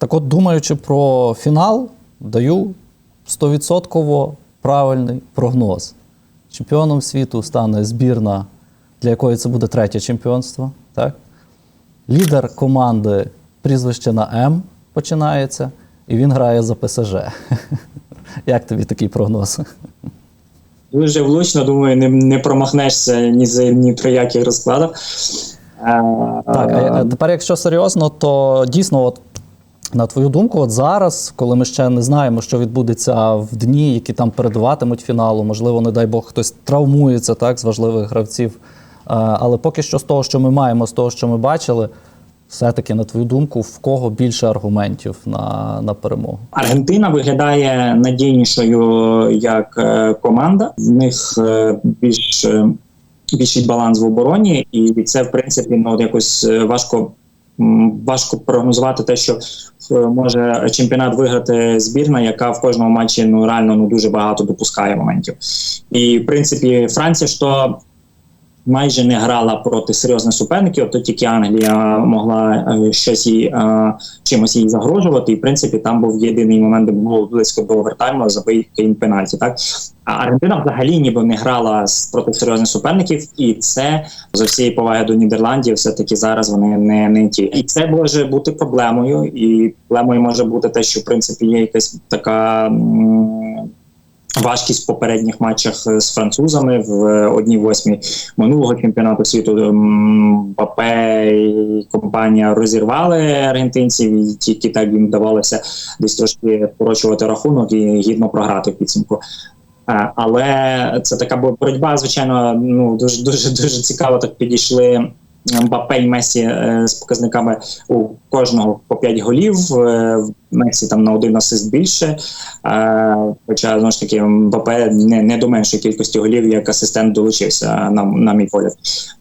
Так от, думаючи про фінал, даю 100% правильний прогноз. Чемпіоном світу стане збірна, для якої це буде третє чемпіонство. Так? Лідер команди прізвище на М починається, і він грає за ПСЖ. Як тобі такий прогноз? Дуже влучно, думаю, не, не промахнешся ні за ні при яких розкладах. Е, Так, а тепер, якщо серйозно, то дійсно, от на твою думку, от зараз, коли ми ще не знаємо, що відбудеться в дні, які там передуватимуть фіналу, можливо, не дай Бог, хтось травмується так, з важливих гравців. Е, Але поки що з того, що ми маємо, з того, що ми бачили, все-таки, на твою думку, в кого більше аргументів на, на перемогу? Аргентина виглядає надійнішою як е, команда. В них е, більш більший баланс в обороні, і це в принципі ну якось важко. Важко прогнозувати те, що е, може чемпіонат виграти збірна, яка в кожному матчі ну реально ну дуже багато допускає моментів. І в принципі, Франція то майже не грала проти серйозних суперників, то тільки Англія могла е, щось їй е, чимось їй загрожувати. І в принципі там був єдиний момент, де було близько до овертайму, забив Кейн пенальті. Так а Аргентина взагалі ніби не грала проти серйозних суперників, і це за всієї поваги до Нідерландів, все таки зараз вони не, не ті. І це може бути проблемою. І проблемою може бути те, що в принципі є якась така. Важкість в попередніх матчах е, з французами в е, одній восьмій минулого чемпіонату світу Папе і компанія розірвали аргентинців, і тільки так їм вдавалося десь трошки скорочувати рахунок і гідно програти в підсумку. Е, Але це така бо- боротьба, звичайно, ну дуже дуже дуже цікаво так підійшли. Мбапе і Месі е, з показниками у кожного по 5 голів. Е, Месі там на один асист більше. Е, Хоча знову ж таки Мбапе не, не до меншої кількості голів, як асистент долучився, на, на мій погляд.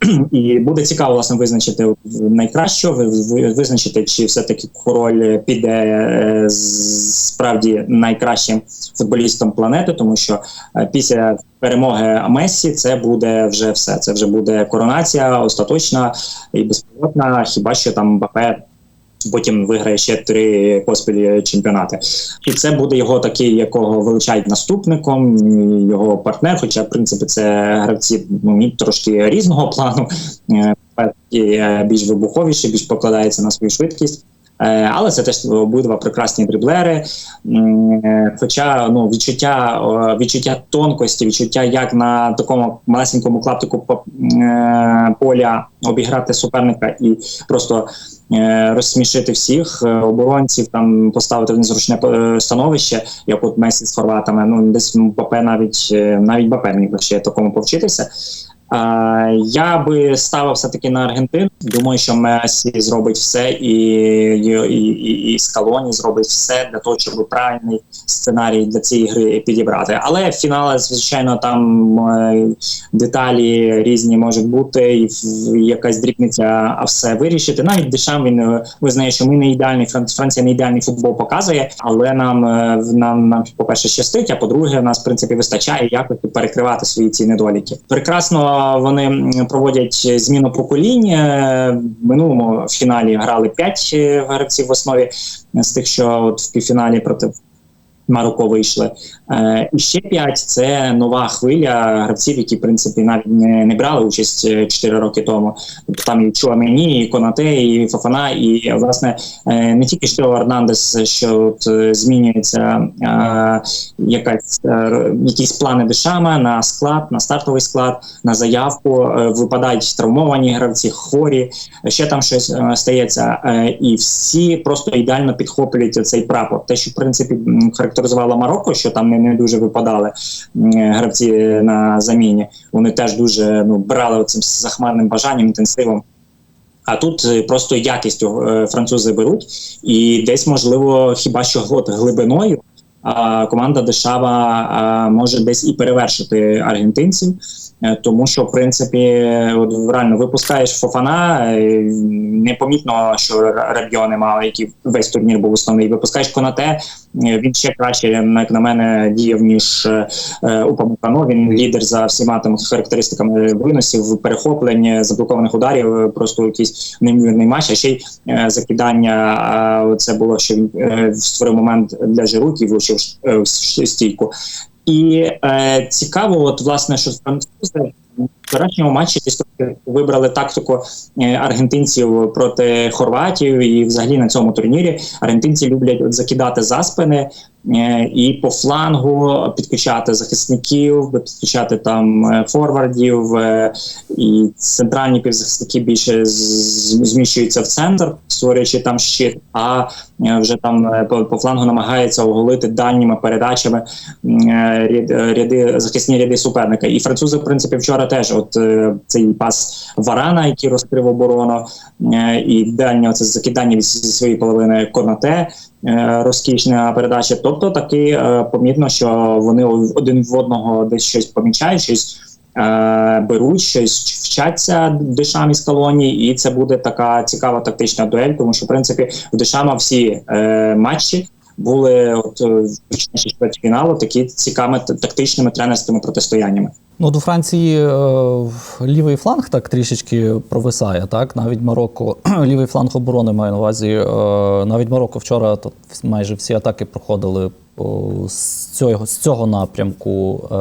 І буде цікаво власне визначити найкращого, ви- ви- визначити, чи все-таки король піде е, справді найкращим футболістом планети, тому що е, після перемоги Мессі це буде вже все. Це вже буде коронація остаточна і безповоротна. Хіба що там Мбапе потім виграє ще три поспіль чемпіонати. І це буде його такий, якого величають наступником, його партнер. Хоча, в принципі, це гравці ну, трошки різного плану, Е, е, більш вибуховіші, більш покладається на свою швидкість. Е, Але це теж обидва прекрасні дриблери. Е, Хоча ну відчуття відчуття тонкості, відчуття, як на такому малесенькому клаптику е, поля обіграти суперника і просто розсмішити всіх оборонців, там поставити в незручне становище, як от Месі з хорватами. Ну десь Бапе навіть навіть Бапе міг ще такому повчитися. Я би ставив все таки на Аргентину. Думаю, що Месі зробить все, і, і, і, і Скалоні зробить все для того, щоб правильний сценарій для цієї гри підібрати. Але фінали, звичайно, там е, деталі різні можуть бути, і якась дрібниця а все вирішити. Навіть Дешам він е, визнає, що ми не ідеальний Фран- Франція не ідеальний футбол показує, але нам е, нам, нам по перше щастить. А по-друге, в нас в принципі вистачає якості перекривати свої ці недоліки. Прекрасно вони проводять зміну поколінь. Е, В минулому фіналі грали 5 гравців в основі з тих, що от в півфіналі проти Марокко вийшли. Е, і ще п'ять це нова хвиля гравців, які в принципі навіть не, не брали участь 4 роки тому. Тобто там і Чуамені, і Конате, і Фафана, і власне е, не тільки що Орнандес, що от, е, змінюється е, якась е, якісь плани Дешама на склад, на стартовий склад, на заявку. Е, випадають травмовані гравці, хворі, ще там щось е, стається, е, і всі просто ідеально підхоплюють цей прапор. Те, що в принципі м, характеризувало Марокко, що там не, не дуже випадали гравці на заміні. Вони теж дуже ну брали цим захмарним бажанням, інтенсивом. А тут е, просто якістю е, французи беруть, і десь можливо, хіба що от глибиною. Команда Дешава може десь і перевершити аргентинців, Е, тому що в принципі, от реально випускаєш Фофана, е, непомітно, що Рабьо немає, який весь турнір був основний. Випускаєш Конате, е, він ще краще, як на мене, діяв ніж у Памукано. Він лідер за всіма там характеристиками виносів, перехоплень, заблокованих ударів. е, Просто якийсь неймовірний матч. А ще й е, закидання. е, Це було що він е, створив момент для Жируків який влучив е, стійку. І е, цікаво, от власне, що французи в вчорашньому матчі трохи вибрали тактику е, аргентинців проти хорватів, і взагалі на цьому турнірі аргентинці люблять от закидати за спини е, і по флангу підключати захисників, підключати там е, форвардів, е, і центральні півзахисники більше зміщуються в центр, створюючи там щит. А вже там е, по, по флангу намагається оголити дальніми передачами е, ряд- е, ряди захисні ряди суперника. І французи, в принципі, вчора теж от е, цей пас Варана, який розкрив оборону, е, і дальнє оце закидання від своєї половини Конате. е, Розкішна передача. Тобто таки е, помітно, що вони один в одного десь щось помічають, щось е, беруть, щось вчаться дешам із колонії, і це буде така цікава тактична дуель, тому що в принципі в дешама всі е, матчі були от е, в чвертьфіналу такі цікавими тактичними тренерськими протистояннями. Ну, до Франції е, лівий фланг так трішечки провисає, так? Навіть Марокко, лівий фланг оборони маю на увазі. Е, навіть Марокко вчора то майже всі атаки проходили з, цього, з цього напрямку. Е,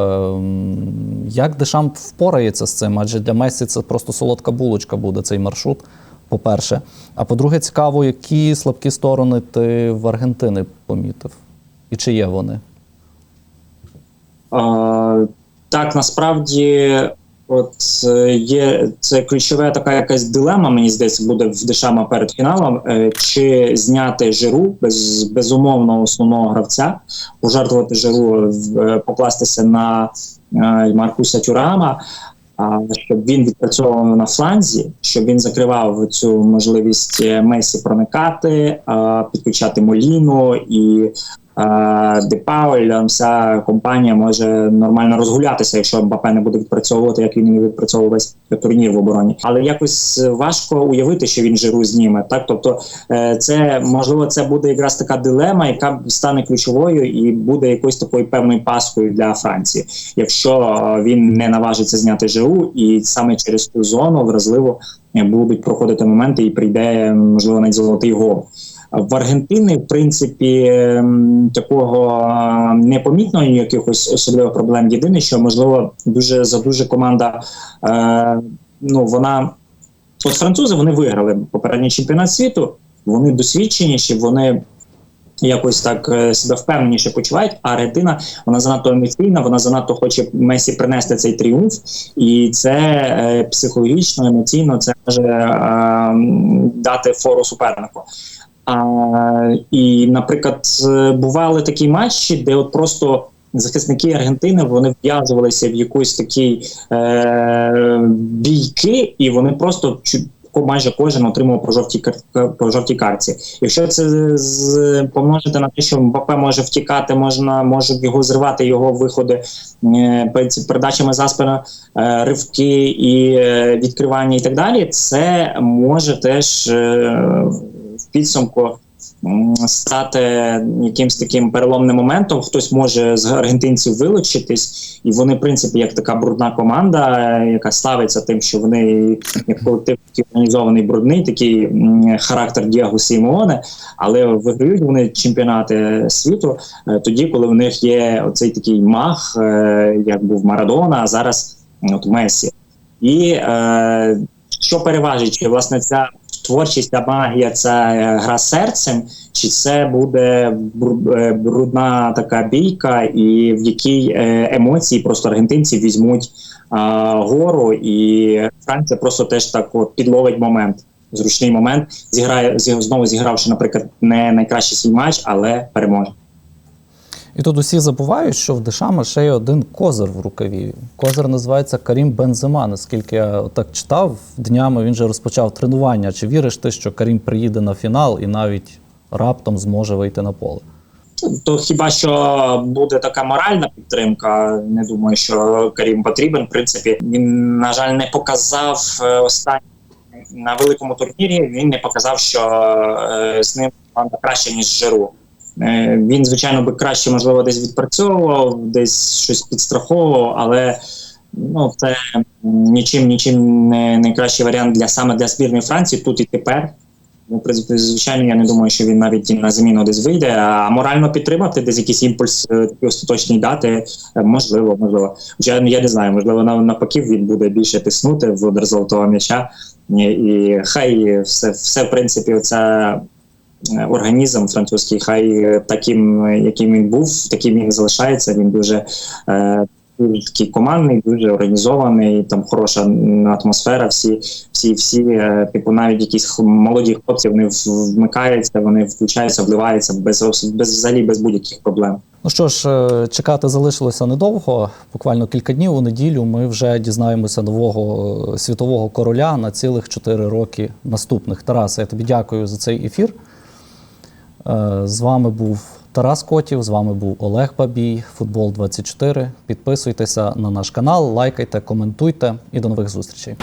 як Дешамп впорається з цим? Адже для Месі це просто солодка булочка буде цей маршрут, по-перше. А по-друге, цікаво, які слабкі сторони ти в Аргентини помітив? І чи є вони? Е, так, насправді, от е, є це ключова така якась дилема, мені здається, буде в Дешама перед фіналом. Е, чи зняти жиру без безумовно основного гравця, пожертвувати жиру, е, покластися на Маркуса Тюрама. Щоб він відпрацьовував на фланзі, щоб він закривав цю можливість Месі проникати, підключати Моліну і а, Депауль, там вся компанія може нормально розгулятися, якщо Мбапе не буде відпрацьовувати, як він і відпрацьовував весь турнір в обороні. Але якось важко уявити, що він жиру зніме. Так, тобто, е, це можливо, це буде якраз така дилема, яка стане ключовою і буде якоюсь такою певною паскою для Франції, якщо е, він не наважиться зняти жиру, і саме через ту зону вразливо е, будуть проходити моменти, і прийде можливо навіть золотий гол. В Аргентини, в принципі, такого непомітно якихось особливих проблем. Єдине, що можливо дуже за дуже команда. Е, ну вона от французи вони виграли попередній чемпіонат світу. Вони досвідченіші, вони якось так е, себе впевненіше почувають. А Аргентина вона занадто емоційна, вона занадто хоче Месі принести цей тріумф, і це е, психологічно, емоційно це може е, дати фору супернику. А, і, наприклад, бували такі матчі, де от просто захисники Аргентини вони в'язувалися в якусь такі е, бійки, і вони просто майже кожен отримав по жовтій по жовтій карці. Якщо це з помножити на те, що Мбапе може втікати, можна може його зривати його виходи е, передачами за спину, е, ривки і е, відкривання, і так далі, це може теж е, підсумку стати якимсь таким переломним моментом. Хтось може з аргентинців вилучитись, і вони, в принципі, як така брудна команда, яка славиться тим, що вони як колектив організований брудний, такий характер Діаго Сімеоне, але виграють вони чемпіонати світу е, тоді, коли в них є оцей такий мах, е, як був Марадона, а зараз от Месі. І е, що переважить, чи власне ця творчість та магія це е, гра серцем, чи це буде е, брудна така бійка, і в якій е, емоції просто аргентинці візьмуть а, гору, і Франція просто теж так от підловить момент. Зручний момент зіграє зі- знову зігравши, наприклад, не найкращий свій матч, але переможе. І тут усі забувають, що в Дешама ще є один козир в рукаві. Козир називається Карім Бензема. Наскільки я так читав, днями він же розпочав тренування. Чи віриш ти, що Карім приїде на фінал і навіть раптом зможе вийти на поле? То хіба що буде така моральна підтримка? Не думаю, що Карім потрібен. В принципі, він на жаль не показав е, останній на великому турнірі. Він не показав, що е, з ним команда краще ніж Жиру. Е, Він, звичайно, би краще, можливо, десь відпрацьовував, десь щось підстраховував, але ну, це нічим, нічим не найкращий варіант для саме для збірної Франції тут і тепер. Ну, звичайно, я не думаю, що він навіть на заміну десь вийде. А морально підтримати, десь якийсь імпульс е, такий дати, е, можливо, можливо. Хоча я не знаю, можливо, нав- навпаки він буде більше тиснути в золотого м'яча. І, хай все, все, в принципі, е, організм французький, хай е, таким, е, яким він був, таким він залишається. Він дуже. Е, такий командний, дуже організований, там хороша атмосфера. Всі, всі, всі, е, типу, навіть якісь молоді хлопці вони вмикаються, вони включаються, вливаються без, без взагалі без будь-яких проблем. Ну що ж, е, чекати залишилося недовго. Буквально кілька днів у неділю ми вже дізнаємося нового е, світового короля на цілих 4 роки наступних. Тарас, я тобі дякую за цей ефір. Е, З вами був Тарас Котів, з вами був Олег Бабій, Футбол 24. Підписуйтеся на наш канал, лайкайте, коментуйте і до нових зустрічей.